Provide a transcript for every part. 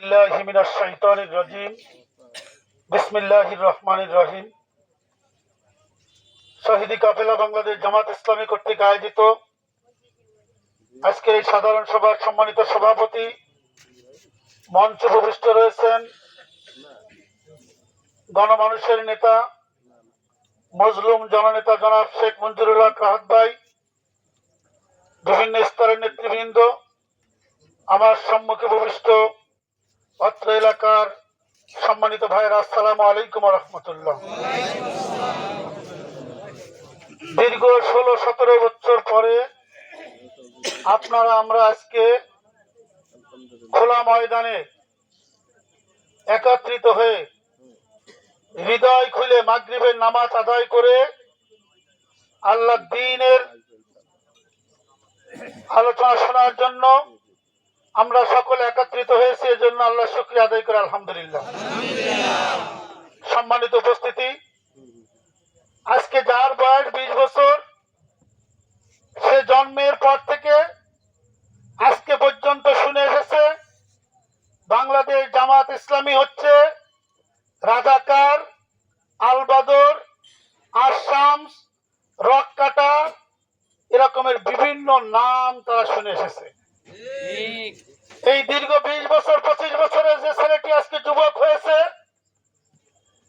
বিল্লাহি মিনাশ শাইতানির রাজিম বিসমিল্লাহির রহমানির রহিম শহীদি কাফেলা বাংলাদেশ জামাত ইসলামী কর্তৃক আয়োজিত আজকের এই সাধারণ সভার সম্মানিত সভাপতি মঞ্চ উপবিষ্ট রয়েছেন গণমানুষের নেতা, মজলুম জননেতা জনাব শেখ মঞ্জুরুল হক রাহাত ভাই, বিভিন্ন স্তরের নেতৃবৃন্দ, আমার সম্মুখে উপবিষ্ট অত্র এলাকার সম্মানিত ভাইয়ের, আসসালামু আলাইকুম রহমতুল্লাহ। দীর্ঘ ষোলো সতেরো বছর পরে আপনারা আমরা আজকে খোলা ময়দানে একত্রিত হয়ে হৃদয় খুলে মাগরিবের নামাজ আদায় করে আল্লাহ দিনের আলোচনা শোনার জন্য আমরা সকলে একত্রিত হয়েছি, এজন্য আল্লাহ শুক্রিয়া আদায় করে, আলহামদুলিল্লাহ। সম্মানিত উপস্থিতি, আজকে যার বয়স বিশ বছর, সে জন্মের পর থেকে আজকে পর্যন্ত শুনে এসেছে, বাংলাদেশ জামাত ইসলামী হচ্ছে রাজাকার, আলবাদর, আসামস, রক কাটা, এরকমের বিভিন্ন নাম তারা শুনে এসেছে। এই দীর্ঘ বিশ বছর, পঁচিশ বছরের যে ছেলেটি আজকে যুবক হয়েছে,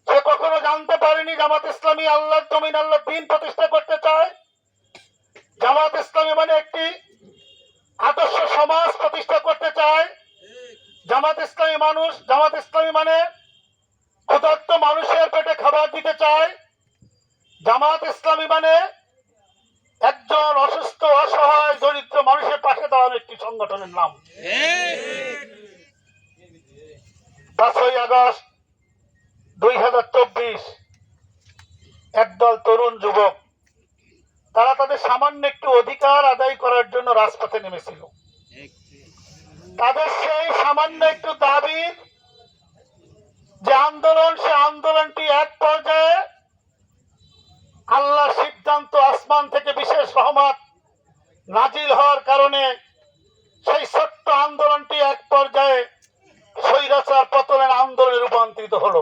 সে কখনো জানতে পারেনি জামাত ইসলামী আল্লাহ জমিন আল্লাহ দিন প্রতিষ্ঠা করতে চায়। জামাত ইসলামী মানে একটি আদর্শ সমাজ প্রতিষ্ঠা করতে চায়। জামাত ইসলামী মানুষ, জামাত ইসলামী মানে ক্ষুধার্ত মানুষের পেটে খাবার দিতে চায়। জামাত ইসলামী মানে একজন অসুস্থ, অসহায়, দরিদ্র মানুষের পাশে দাঁড়ানো একটি সংগঠনের নাম। পাঁচই আগস্ট দুই হাজার চব্বিশ, একদল তরুণ যুবক, তারা তাদের সামান্য একটু অধিকার আদায় করার জন্য রাজপথে নেমেছিল। তাদের সেই সামান্য একটু দাবি যে আন্দোলন, সে আন্দোলনটি এক পর্যায়ে আল্লাহ সিদ্ধান্ত আসমান থেকে রহমত নাজিল হওয়ার কারণে সেই ছোট্ট আন্দোলনটি এক পর্যায়ে স্বৈরাচার পতনের আন্দোলনে রূপান্তরিত হলো।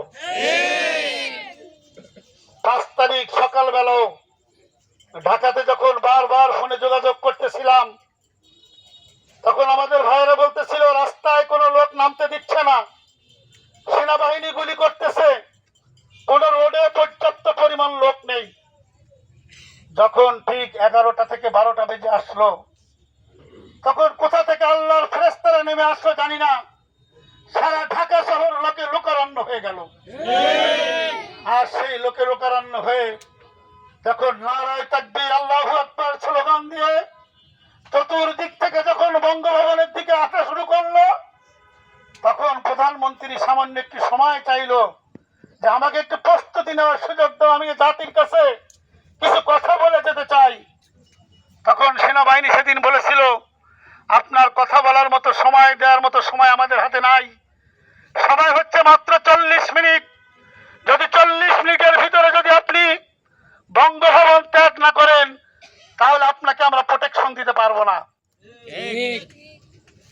পাঁচ তারিখ সকালবেলাও ঢাকাতে যখন বারবার ফোনে যোগাযোগ করতেছিলাম, তখন আমাদের ভাইয়েরা বলতেছিল, রাস্তায় কোনো লোক নামতে দিচ্ছে না। সেনাবাহিনী গুলি করতেছে। কোন রোডে পর্যাপ্ত পরিমাণ লোক নেই। যখন এগারোটা থেকে বারোটা বেজে আসলো। তখন কোথা থেকে আল্লাহর ফেরেস্তারা নেমে আসলো জানি না। সারা ঢাকা শহর লোকে লোকারণ্য হয়ে গেল। আর সেই লোকে লোকারণ্য হয়ে যখন নারায় তাকবীর, আল্লাহ স্লোগান দিয়ে চতুর্দিক থেকে যখন বঙ্গভবনের দিকে আসা শুরু করল, তখন প্রধানমন্ত্রী সামান্য একটু সময় চাইলো যে আমাকে একটু প্রস্তুতি নেওয়ার সুযোগ দাও, আমি জাতির কাছে কিছু কথা বলে যেতে চাই। তখন সেনাবাহিনী সেদিন বলেছিল আপনার কথা বলার মতো সময় দেওয়ার মতো সময় আমাদের হাতে নাই। সময় হচ্ছে মাত্র চল্লিশ মিনিট। যদি চল্লিশ মিনিটের ভিতরে যদি আপনি বঙ্গভবন ত্যাগ না করেন তাহলে আপনাকে আমরা প্রোটেকশন দিতে পারব না।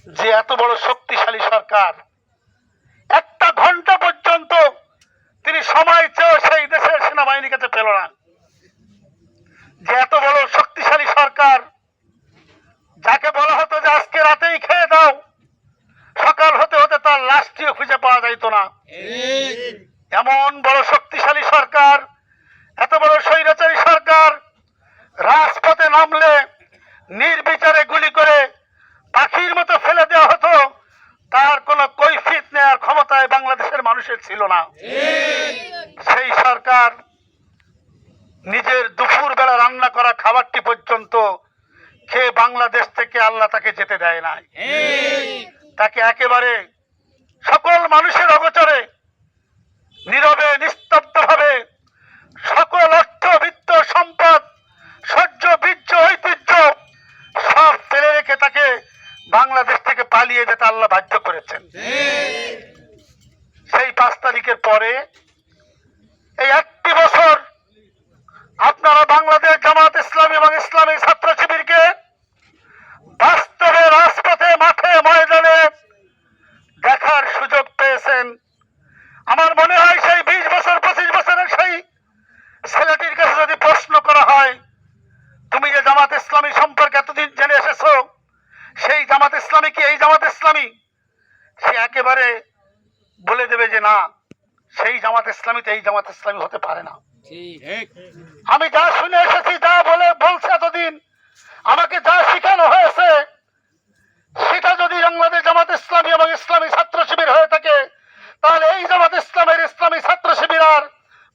যে এত বড় শক্তিশালী সরকার একটা ঘণ্টা পর্যন্ত তিনি সময় চেয়েও সেই দেশের সেনাবাহিনীর কাছে পেল না যে এত বড় শক্তিশালী সরকার যাকে বলা হতো যে আজকে রাতেই খেয়ে দাও সকাল হতে হতে তার লাশটিও খুঁজে পাওয়া যাইত না। এমন বড় শক্তিশালী সরকার এত বড় স্বৈরাচারী সরকার রাজপথে নামলে নির্বিচারে গুলি করে পাখির মতো ফেলে দেওয়া হতো তার কোনো কৈফিত নেওয়ার ক্ষমতায় বাংলাদেশের মানুষের ছিল না। সেই সরকার নিজের দুপুর বেলা রান্না করা খাবারটি পর্যন্ত খেয়ে বাংলাদেশ থেকে আল্লাহ তাকে যেতে দেয় নাই। তাকে একেবারে সকল মানুষের অগোচরে, নীরবে নিস্তব্ধ ভাবে সকল অর্থ বিত্ত সম্পদ সহ্য বীর্য, ঐতিহ্য সব ফেলে রেখে তাকে বাংলাদেশ থেকে পালিয়ে যেতে আল্লাহ বাধ্য করেছেন। সেই পাঁচ তারিখের পরে এই একটি বছর আপনারা বাংলাদেশ জামাত ইসলামী এবং ইসলামী ছাত্র শিবিরকে বাস্তবে, রাজপথে, মাঠে, ময়দানে দেখার সুযোগ পেয়েছেন। আমার মনে হয় সেই বিশ বছর, পঁচিশ বছরের সেই ছেলেটির কাছে যদি প্রশ্ন করা হয়, তুমি যে জামাত ইসলামী সম্পর্কে এতদিন জেনে এসেছ, সেই জামাত ইসলামী কি এই জামাত ইসলামী? সে একেবারে বলে দেবে যে না, সেই জামাত ইসলামী তো এই জামাত ইসলামী হতে পারে না। আমি যা শুনে এসেছি, যা বলে বলছে এতদিন, আমাকে যা শেখানো হয়েছে, সেটা যদি বাংলাদেশ জামাত ইসলামী এবং ইসলামী ছাত্র শিবির হয়ে থাকে, তাহলে এই জামাত ইসলামের ইসলামী ছাত্র শিবির আর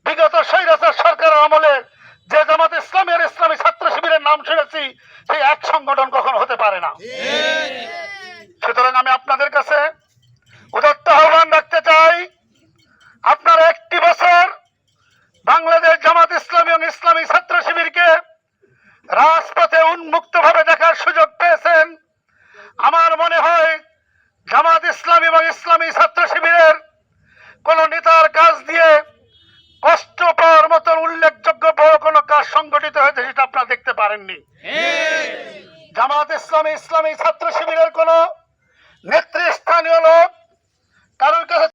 বিগত স্বৈরাচার সরকারের আমলে যে জামাত ইসলামী আর ইসলামী ছাত্র শিবিরের নাম শুনেছি, সেই এক সংগঠন কখনো হতে পারে না। সুতরাং আমি আপনাদের কাছে উদত্ত আহ্বান রাখতে চাই, আপনারা একটি বছর বাংলাদেশ জামাত ইসলামী ছাত্র শিবিরকে রাজপথে উন্মুক্ত ভাবে দেখার সুযোগ পেয়েছেন। আমার মনে হয় জামাত ইসলামী এবং ইসলামী ছাত্র শিবিরের কোন নেতার কাজ দিয়ে কষ্ট পাওয়ার মতন উল্লেখযোগ্য বড় কোনো কাজ সংগঠিত হয়েছে সেটা আপনারা দেখতে পারেননি। জামাত ইসলামী ইসলামী ছাত্র শিবিরের কোন নেতৃস্থানীয় লোক